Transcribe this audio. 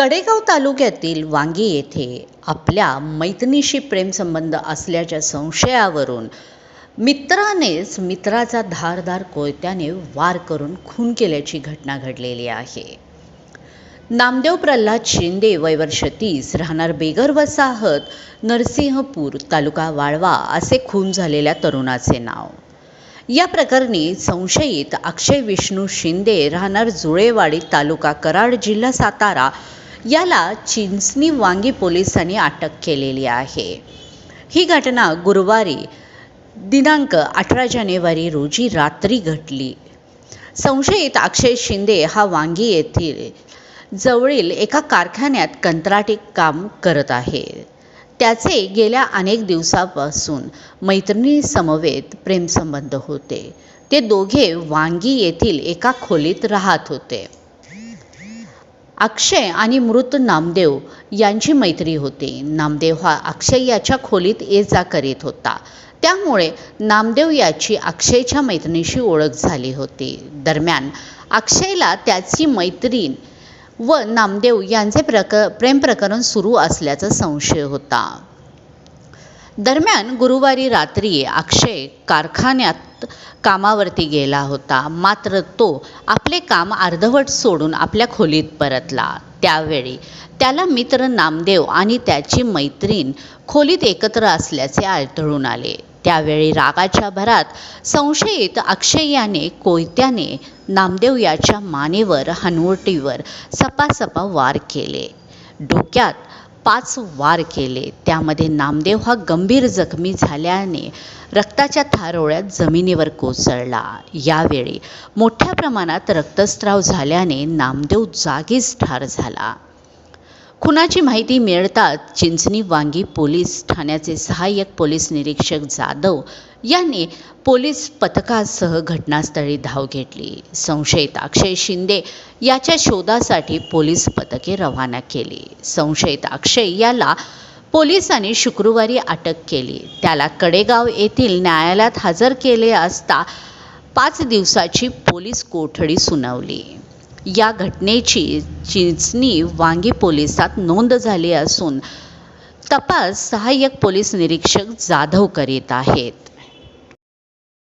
कडेगाव तालुक्यातील वांगी येथे आपल्या मैत्रिणीशी प्रेमसंबंध असल्याच्या संशयावरून मित्रानेच मित्राचा धारदार कोयत्याने वार करून खून केल्याची घटना घडलेली आहे. नामदेव प्रल्हाद शिंदे वयवर्ष तीस राहणार बेगर वसाहत नरसिंहपूर तालुका वाळवा असे खून झालेल्या तरुणाचे नाव. या प्रकरणी संशयित अक्षय विष्णू शिंदे राहणार जुळेवाडी तालुका कराड जिल्हा सातारा याला चिंचणी वांगी पोलिसांनी अटक केलेली आहे. ही घटना गुरुवारी दिनांक अठरा जानेवारी रोजी रात्री घडली. संशयित अक्षय शिंदे हा वांगी येथील जवळील एका कारखान्यात कंत्राटी काम करत आहे. त्याचे गेल्या अनेक दिवसापासून मैत्रिणीसमवेत प्रेमसंबंध होते. ते दोघे वांगी येथील एका खोलीत राहत होते. अक्षय आणि मृत नामदेव यांची मैत्री होती. नामदेव हा अक्षय याच्या खोलीत ये जा करीत होता. त्यामुळे नामदेव याची अक्षयच्या मैत्रिणीशी ओळख झाली होती. दरम्यान अक्षयला त्याची मैत्रीण व नामदेव यांचे प्रक प्रेम प्रकरण सुरू असल्याचा संशय होता. दरम्यान गुरुवारी रात्री अक्षय कारखान्यात कामावरती गेला होता. मात्र तो आपले काम अर्धवट सोडून आपल्या खोलीत परतला. त्यावेळी त्याला मित्र नामदेव आणि त्याची मैत्रीण खोलीत एकत्र असल्याचे आढळून आले. त्यावेळी रागाच्या भरात संशयित अक्षय याने कोयत्याने नामदेव याच्या मानेवर हनवटीवर सपासपा वार केले. डोक्यात पाच वार केले. त्यामध्ये नामदेव हा गंभीर जखमी झाल्याने रक्ताच्या थारोळ्यात जमिनीवर कोसळला. यावेळी मोठ्या प्रमाणात रक्तस्राव झाल्याने नामदेव जागीच ठार झाला. खुनाची माहिती मिळताच चिंचणी वांगी पोलीस ठाण्याचे सहाय्यक पोलीस निरीक्षक जाधव यांनी पोलीस पथकासह घटनास्थळी धाव घेतली. संशयित अक्षय शिंदे याच्या शोधासाठी पोलीस पथके रवाना केली. संशयित अक्षय याला पोलिसांनी शुक्रवारी अटक केली. त्याला कडेगाव येथील न्यायालयात हजर केले असता पाच दिवसाची पोलीस कोठडी सुनावली. या घटनेची चिंचणी वांगी पोलिसात नोंद झाली असून तपास सहाय्यक पोलीस निरीक्षक जाधव करीत आहेत.